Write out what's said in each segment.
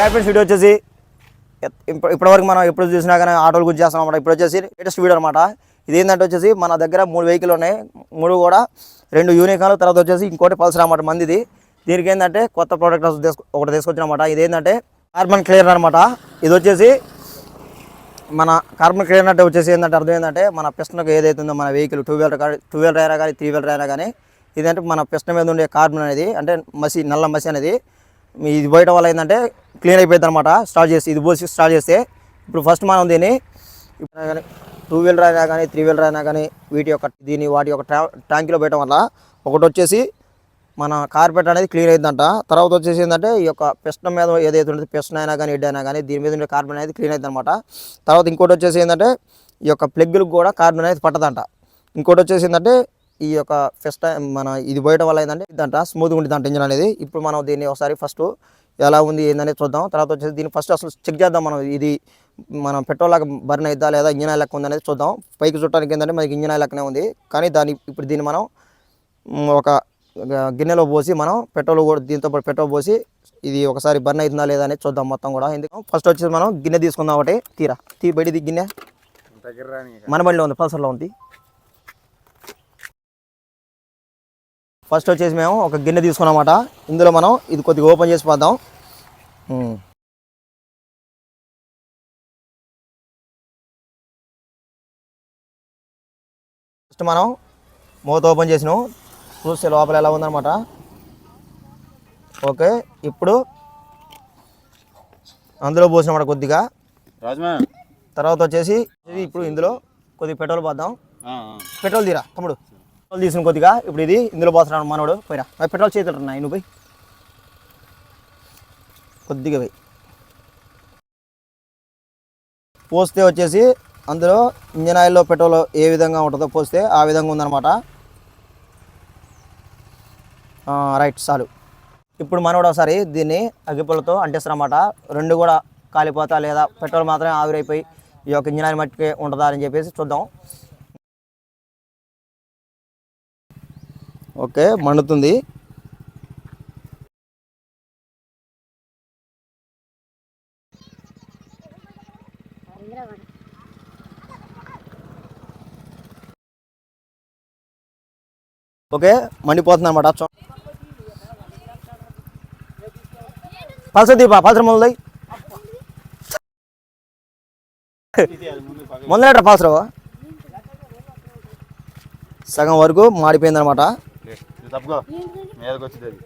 Friends video వచ్చేసి ఇప్పటివరకు మనం ఎప్పుడు చూసినా కానీ ఆటోలు గురించి చేస్తాం అనమాట ఇప్పుడు వచ్చేసి లేటెస్ట్ వీడియో అనమాట ఇది ఏంటంటే వచ్చేసి మన దగ్గర మూడు వెహికల్ ఉన్నాయి. మూడు కూడా రెండు యూనికాలు తర్వాత వచ్చేసి ఇంకోటి పల్సర్ అనమాట మందిది. దీనికి ఏంటంటే కొత్త ప్రోడక్ట్ ఒకటి తీసుకొచ్చిన అనమాట ఇదేంటంటే కార్బన్ క్లియర్ అనమాట ఇది వచ్చేసి మన కార్బన్ క్లియర్ అంటే వచ్చేసి ఏంటంటే అర్థం ఏంటంటే మన పిస్టన్కి ఏదైతుందో మన వెహికల్ టూ వీలర్ కానీ టూ వీలర్ అయినా కానీ త్రీ వీలర్ అయినా కానీ ఇదంటే మన పిస్టన్ మీద ఉండే కార్బన్ అనేది అంటే మసి నల్ల మసి అనేది ఇది బయట వల్ల ఏంటంటే క్లీన్ అయిపోయింది అనమాట స్టార్ట్ చేసి ఇది పోసి స్టార్ట్ చేస్తే ఇప్పుడు ఫస్ట్ మనం దీన్ని ఇప్పుడు కానీ టూ వీలర్ అయినా కానీ త్రీ వీలర్ అయినా కానీ వీటి యొక్క దీని వాటి యొక్క ట్రా ట్యాంకులో పెట్టడం వల్ల ఒకటి వచ్చేసి మన కార్పెట్ అనేది క్లీన్ అయిందంట తర్వాత వచ్చేసి ఏంటంటే ఈ యొక్క పెస్టన్ మీద ఏదైతే ఉంటుంది పెస్టన్ అయినా కానీ హెడ్ అయినా కానీ దీని మీద ఉండే కార్బన్ అనేది క్లీన్ అవుతుంది అనమాట తర్వాత ఇంకోటి వచ్చేసి ఏంటంటే ఈ యొక్క ప్లగ్లకు కూడా కార్బన్ అనేది పట్టదంట. ఇంకోటి వచ్చేసి ఏంటంటే ఈ యొక్క ఫెస్ట్ మన ఇది పోయడం వల్ల ఏంటంటే ఇదంట స్మూత్గా ఉంటుందంట ఇంజిన్ అనేది ఇప్పుడు మనం దీన్ని ఒకసారి ఫస్ట్ ఎలా ఉంది ఏందనేది చూద్దాం. తర్వాత వచ్చేసి దీన్ని ఫస్ట్ అసలు చెక్ చేద్దాం మనం ఇది మనం పెట్రోల్ లాగా బర్న్ అయిద్దా లేదా ఇంజిన్ ఆయిల్ లెక్క ఉందనేది చూద్దాం. పైకి చుట్టానికి ఏంటంటే మనకి ఇంజిన్ ఆయిల్ లెక్కనే ఉంది. కానీ దాని ఇప్పుడు దీన్ని మనం ఒక గిన్నెలో పోసి మనం పెట్రోల్ కూడా దీంతో పాటు పెట్రోల్ పోసి ఇది ఒకసారి బర్న్ అవుతుందా లేదా అనేది చూద్దాం మొత్తం కూడా. ఎందుకు? ఫస్ట్ వచ్చేసి మనం గిన్నె తీసుకుందాం ఒకటి. తీరా. తీ బయటిది గిన్నె. మన బండిలో ఉంది పల్సర్లో ఉంది. ఫస్ట్ వచ్చేసి మేము ఒక గిన్నె తీసుకున్నామట ఇందులో మనం ఇది కొద్దిగా ఓపెన్ చేసి పోద్దాం. ఫస్ట్ మనం మూత ఓపెన్ చేసినాం. చూస్తే లోపల ఎలా ఉందన్నమాట. ఓకే ఇప్పుడు అందులో పోసినమాట కొద్దిగా. రాజమా? తర్వాత వచ్చేసి ఇప్పుడు ఇందులో కొద్దిగా పెట్రోల్ పోద్దాం. పెట్రోల్ తీరా తమ్ముడు. పెట్రోల్ తీసుకుని కొద్దిగా ఇప్పుడు ఇది ఇందులో పోతున్నాడు మనవాడు. పోయినా పెట్రోల్ చేతులు ఉన్నాయి నువ్వు పోయి. కొద్దిగా పోయి. పోస్తే వచ్చేసి అందులో ఇంజన్ ఆయిల్లో పెట్రోల్ ఏ విధంగా ఉంటుందో పోస్తే ఆ విధంగా ఉందన్నమాట. రైట్ చాలు. ఇప్పుడు మనోడు ఒకసారి దీన్ని అగ్గిపుల్లతో అంటిస్తారన్నమాట. రెండు కూడా కాలిపోతా లేదా పెట్రోల్ మాత్రమే ఆవిరైపోయి ఈ యొక్క ఇంజన్ ఆయిల్ మట్టికి ఉంటుందా అని చెప్పేసి చూద్దాం. ఓకే మండుతుంది. ఓకే మండిపోతుంది అనమాట పల్సర్ దీపా పల్సర్ మొదలై మొదలెట్రా పల్సరావా సగం వరకు మాడిపోయింది అనమాట తప్పుకో. మీదకి వచ్చింది అది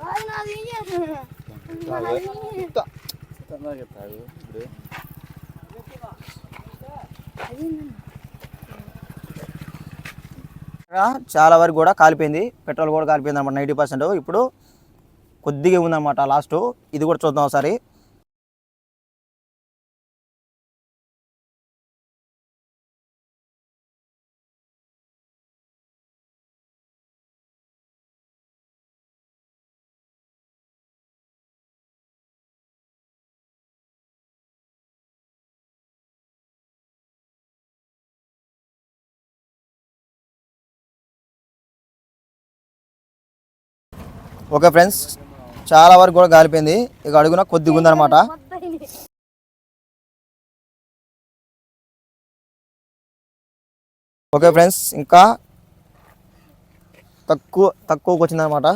ఇప్పుడు చాలా వరకు కూడా కాలిపోయింది. పెట్రోల్ కూడా కాలిపోయింది అనమాట నైంటీ పర్సెంట్. ఇప్పుడు కొద్దిగా ఉందన్నమాట లాస్ట్. ఇది కూడా చూద్దాం ఒకసారి. ఓకే ఫ్రెండ్స్ చాలా వరకు కూడా కాలిపోయింది ఇక అడుగున కొద్దిగా ఉందన్నమాట ఓకే ఫ్రెండ్స్ ఇంకా తక్కువ తక్కువకి వచ్చిందనమాట.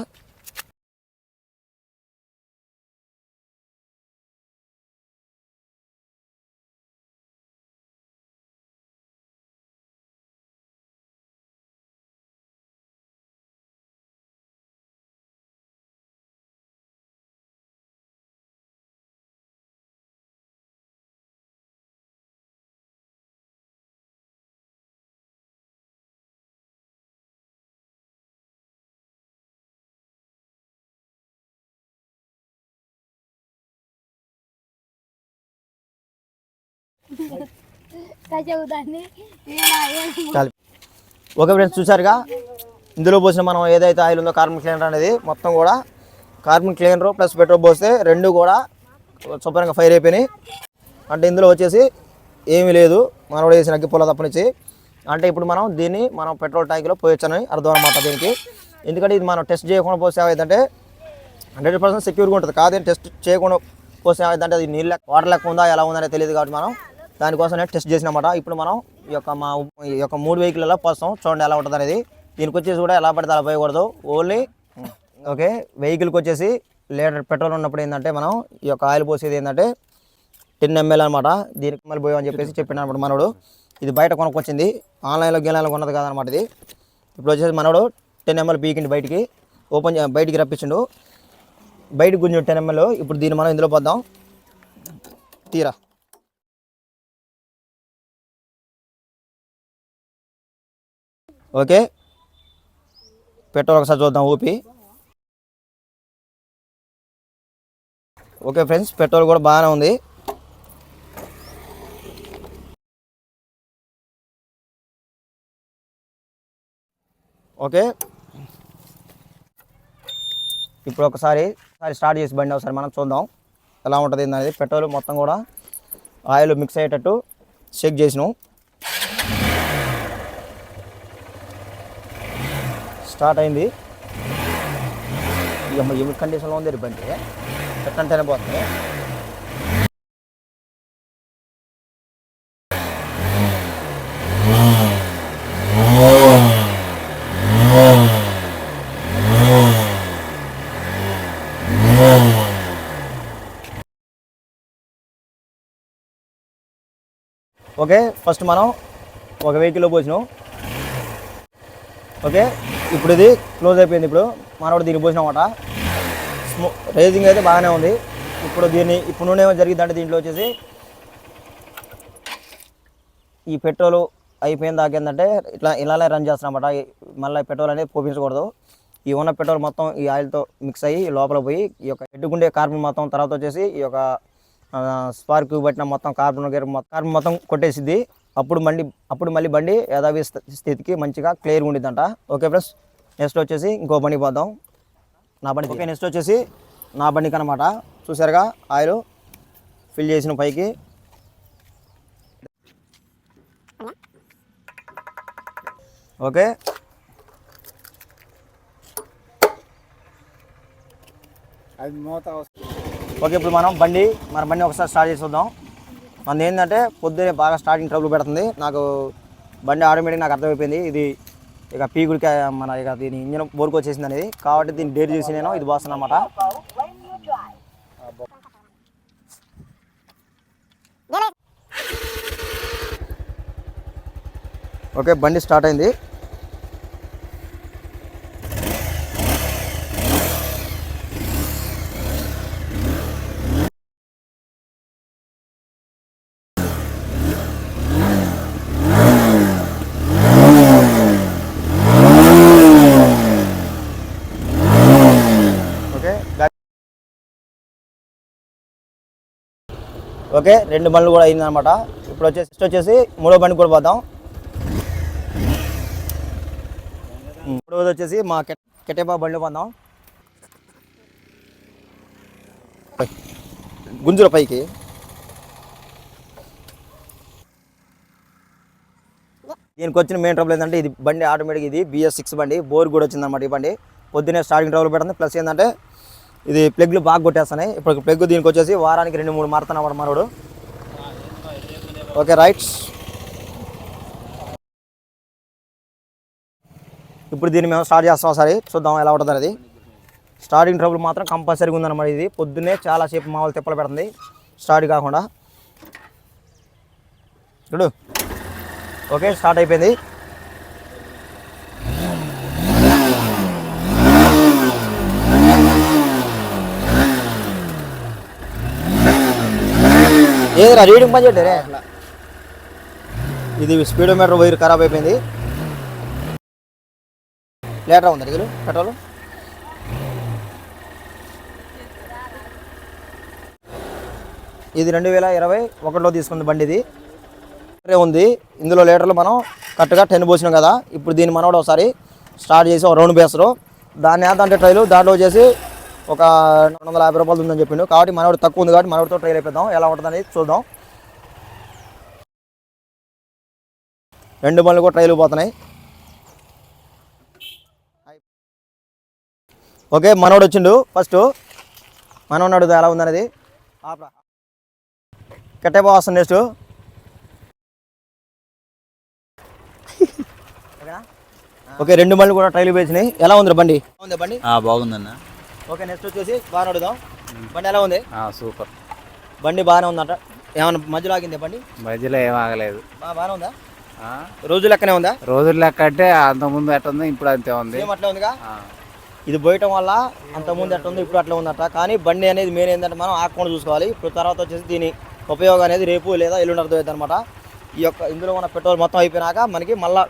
ఓకే ఫ్రెండ్స్ చూసారుగా ఇందులో పోసిన మనం ఏదైతే ఆయిల్ ఉందో కార్బన్ క్లీనర్ అనేది మొత్తం కూడా కార్బన్ క్లీనర్ ప్లస్ పెట్రోల్ పోస్తే రెండు కూడా శుభ్రంగా ఫైర్ అయిపోయినాయి. అంటే ఇందులో వచ్చేసి ఏమీ లేదు. మనోడు వేసిన అగ్గిపుల్ల తప్పనిచ్చి అంటే ఇప్పుడు మనం దీన్ని మనం పెట్రోల్ ట్యాంక్లో పోయొచ్చని అర్థం అనమాట దీనికి. ఎందుకంటే ఇది మనం టెస్ట్ చేయకుండా పోసే ఏమైందంటే హండ్రెడ్ పర్సెంట్ సెక్యూర్గా ఉంటుంది. కాదని టెస్ట్ చేయకుండా పోసే ఏమైందంటే అది నీళ్ళ వాటర్ లెక్క ఉందా ఎలా ఉందనే తెలియదు కాబట్టి మనం దానికోసమే టెస్ట్ చేసినమాట. ఇప్పుడు మనం ఈ యొక్క మా ఈ యొక్క మూడు వెహికల్లో పోస్తాం చూడండి ఎలా ఉంటుంది అనేది. దీనికి వచ్చేసి కూడా ఎలా పడితే అలా పోయకూడదు. ఓన్లీ ఓకే వెహికల్కి వచ్చేసి లీటర్ పెట్రోల్ ఉన్నప్పుడు ఏంటంటే మనం ఈ యొక్క ఆయిల్ పోసేది ఏంటంటే టెన్ ఎంఎల్ అనమాట దీనికి మళ్ళీ పోయామని చెప్పేసి చెప్పిన అనమాట మనోడు. ఇది బయట కొనుక్కొచ్చింది. ఆన్లైన్లో గేలైన్లో కొన్నది కాదనమాట ఇది. ఇప్పుడు వచ్చేసి మనోడు టెన్ ఎంఎల్ పీకిండి బయటికి. ఓపెన్ బయటికి రప్పించిండు. బయటకు గుంజు టెన్ ఎంఎల్ ఇప్పుడు దీన్ని మనం ఇందులో పోద్దాం. తీరా. ఓకే? పెట్రోల్ ఒకసారి చూద్దాం ఊపి. ఓకే ఫ్రెండ్స్ పెట్రోల్ కూడా బాగానే ఉంది. ఓకే? ఇప్పుడు ఒకసారి ఒకసారి స్టార్ట్ చేసి బండి ఒకసారి మనం చూద్దాం. ఎలా ఉంటుంది అనేది పెట్రోల్ మొత్తం కూడా ఆయిల్ మిక్స్ అయ్యేటట్టు చెక్ చేసినాం. స్టార్ట్ అయింది. ఇక ఏమి కండిషన్లో ఉంది బండి ఎట్టంటేనే పోతుంది. ఓకే ఫస్ట్ మనం ఒక వెహికల్లో పోసినాం. ఓకే ఇప్పుడు ఇది క్లోజ్ అయిపోయింది ఇప్పుడు. మనవాడు దీనికి పోసినామట స్మో రేజింగ్ అయితే బాగానే ఉంది. ఇప్పుడు దీన్ని ఇప్పుడు నుండి ఏమో జరిగిందంటే దీంట్లో వచ్చేసి ఈ పెట్రోల్ అయిపోయిన దాకా ఏంటంటే ఇట్లా ఇలానే రన్ చేస్తామన్నమాట మళ్ళీ పెట్రోల్ అనేది పోపించకూడదు. ఈ ఉన్న పెట్రోల్ మొత్తం ఈ ఆయిల్తో మిక్స్ అయ్యి లోపల పోయి ఈ యొక్క ఎడ్డుకుండే కార్బన్ మొత్తం తర్వాత వచ్చేసి ఈ యొక్క స్పార్క్ పట్టిన మొత్తం కార్బన్ కార్బన్ మొత్తం కొట్టేసిద్ది. అప్పుడు బండి అప్పుడు మళ్ళీ బండి యథావి స్థ- స్థితికి మంచిగా క్లియర్గా ఉండిద్దంట. ఓకే ఫ్రెండ్స్ నెక్స్ట్ వచ్చేసి ఇంకో బండి పోదాం. నా బండి ఓకే. నెక్స్ట్ వచ్చేసి నా బండికి అనమాట చూసారుగా ఆయిల్ ఫిల్ చేసిన పైకి. ఓకే. అది మూత ఓకే ఇప్పుడు మనం బండి మన బండి ఒకసారి స్టార్ట్ చేసి చూద్దాం. మంది ఏంటంటే పొద్దునే బాగా స్టార్టింగ్ ట్రబుల్ పెడుతుంది. నాకు బండి ఆటోమేటిక్ నాకు అర్థమైపోయింది. ఇది ఇక పీకుడికి మన ఇక దీని ఇంజన్ బోర్కు వచ్చేసింది అనేది. కాబట్టి దీన్ని డేర్ చేసి నేను ఇది పోస్తాను అనమాట ఓకే బండి స్టార్ట్ అయింది ఓకే గా- ఓకే రెండు బండ్లు కూడా అయిందనమాట ఇప్పుడు వచ్చేసి నెక్స్ట్ వచ్చేసి మూడో బండి కూడా పోదాం. మూడవది వచ్చేసి మా కె కెటేబా బండి పోదాం. గుంజుల పైకి. దీనికి వచ్చిన మెయిన్ ట్రబుల్ ఏంటంటే ఇది బండి ఆటోమేటిక్ ఇది బిఎస్ సిక్స్ బండి బోర్ కూడా వచ్చిందన్నమాట ఈ బండి. పొద్దునే స్టార్టింగ్ ట్రబుల్ పెడుతుంది ప్లస్ ఏంటంటే ఇది ప్లగ్లు బాగా కొట్టేస్తున్నాయి. ఇప్పుడు ప్లగ్ దీనికి వచ్చేసి వారానికి రెండు మూడు మారుతున్నాడు మనోడు ఓకే రైట్. ఇప్పుడు దీన్ని మేము స్టార్ట్ చేస్తాం ఒకసారి. చూద్దాం ఎలా ఉంటుంది అనేది. స్టార్టింగ్ ట్రబుల్ మాత్రం కంపల్సరీగా ఉందన్నమాట ఇది. పొద్దున్నే చాలాసేపు మామూలు తిప్పలు పెడుతుంది. స్టార్ట్ కాకుండా. చూడు. ఓకే స్టార్ట్ అయిపోయింది. ఏదిరా రీడింగ్ పని చేయట్లేరే ఇది స్పీడోమీటర్ వైర్ ఖరాబ్ అయిపోయింది. లీటర్ ఉంది దిగులు పెట్రోల్? ఇది రెండు వేల ఇరవై ఒకటిలో తీసుకుంది బండి ఇది ఉంది. ఇందులో లీటర్లు మనం కరెక్ట్గా టెన్ పోసినాం కదా. ఇప్పుడు దీన్ని మనోడు ఒకసారి స్టార్ట్ చేసి ఒక రౌండ్ బేసరు దాన్ని ఏదంటే ట్రైలు దాంట్లో చేసి ఒక రెండు వందల యాభై రూపాయలు ఉందని చెప్పిండు. కాబట్టి మనోడు తక్కువ ఉంది కాబట్టి మనోడితో ట్రైల్ అయిపోదాం ఎలా ఉంటుందని చూద్దాం. రెండు బండ్లు కూడా ట్రైలు పోతున్నాయి. ఓకే మనోడు వచ్చిండు ఫస్ట్. మనోడు అడుగుతా ఎలా ఉందనేది. కట్టేపో వస్తుంది నెక్స్ట్. ఓకే రెండు బండ్లు కూడా ట్రైల్ వేసినాయి ఎలా ఉంది బండి? ఉంది బండి బాగుందన్న. ఓకే నెక్స్ట్ వచ్చేసి బాగా అడుగుదాం బండి ఎలా ఉంది? ఆ, సూపర్. బండి బాగానే ఉందంట. ఏమన్నా మధ్యలో ఆగింది బండి? మధ్యలో ఏం ఆగలేదు. బాగానే ఉందా? రోజు లెక్కనే ఉందా? రోజుల లెక్క అంటే అంతకుముందు ఎట్ట ఉంది ఇప్పుడు అంతే ఉంది. అట్లే ఉందిగా? ఇది పోయటం వల్ల అంత ముందు ఎట్లా ఉంది ఇప్పుడు అట్లా ఉందట. కానీ బండి అనేది మెయిన్ ఏంటంటే మనం ఆకుండా చూసుకోవాలి. ఇప్పుడు తర్వాత వచ్చేసి దీని ఉపయోగం అనేది రేపు లేదా ఎల్లుండి అర్థమవుతుంది అనమాట ఈ యొక్క ఇందులో ఉన్న పెట్రోల్ మొత్తం అయిపోయినాక మనకి మళ్ళీ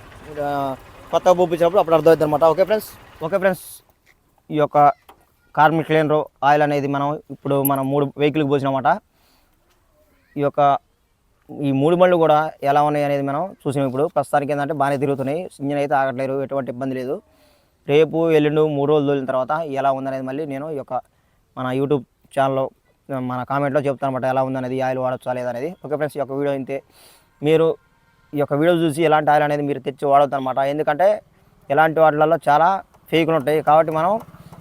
కొత్త పూపించినప్పుడు అప్పుడు అర్థమవుతుంది అనమాట ఓకే ఫ్రెండ్స్ ఓకే ఫ్రెండ్స్ ఈ యొక్క కార్మిక్ క్లీనర్ ఆయిల్ అనేది మనం ఇప్పుడు మనం మూడు వెహికల్కి పోసినామాట. ఈ యొక్క ఈ మూడు బండ్లు కూడా ఎలా ఉన్నాయి అనేది మనం చూసినాం ఇప్పుడు. ప్రస్తుతానికి ఏంటంటే బాగానే తిరుగుతున్నాయి. ఇంజిన్ అయితే ఆగట్లేరు ఎటువంటి ఇబ్బంది లేదు. రేపు ఎల్లుండు మూడు రోజులు తోలిన తర్వాత ఎలా ఉందనేది మళ్ళీ నేను ఈ యొక్క మన యూట్యూబ్ ఛానల్లో మన కామెంట్లో చెప్తాను అనమాట ఎలా ఉందనేది ఆయిల్ వాడచ్చా లేదా అనేది. ఓకే ఫ్రెండ్స్ ఈ యొక్క వీడియో అయితే మీరు ఈ యొక్క వీడియో చూసి ఎలాంటి ఆయిల్ అనేది మీరు తెచ్చి వాడొద్దు అనమాట ఎందుకంటే ఎలాంటి వాటిలలో చాలా ఫేక్లు ఉంటాయి. కాబట్టి మనం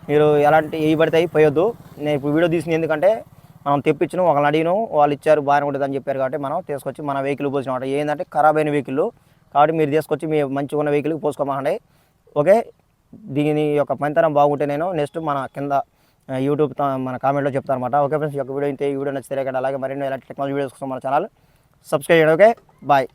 మీరు ఎలాంటి ఏ పడితే పోయొద్దు. నేను ఇప్పుడు వీడియో తీసింది ఎందుకంటే మనం తెప్పించిన వాళ్ళని అడిగిన వాళ్ళు ఇచ్చారు బాగానే ఉంటుంది అని చెప్పారు కాబట్టి మనం తీసుకొచ్చి మన వెహికల్ పోసిన ఏంటంటే ఖరాబ్ అయిన వెహికల్. కాబట్టి మీరు తీసుకొచ్చి మీ మంచిగా ఉన్న వెహికల్కి పోసుకోమండి ఓకే? దీని యొక్క పనితనం బాగుంటే నేను నెక్స్ట్ మన కింద యూట్యూబ్ మన కామెంట్లో చెప్తాను అనమాట ఓకే ఫ్రెండ్స్? ఈ యొక్క వీడియో అయితే ఈ వీడియో నచ్చితే అలాగే మరిన్ని ఇలాంటి టెక్నాలజీ వీడియోస్ కోసం మన ఛానల్ సబ్స్క్రైబ్ చేయండి. ఓకే? బాయ్.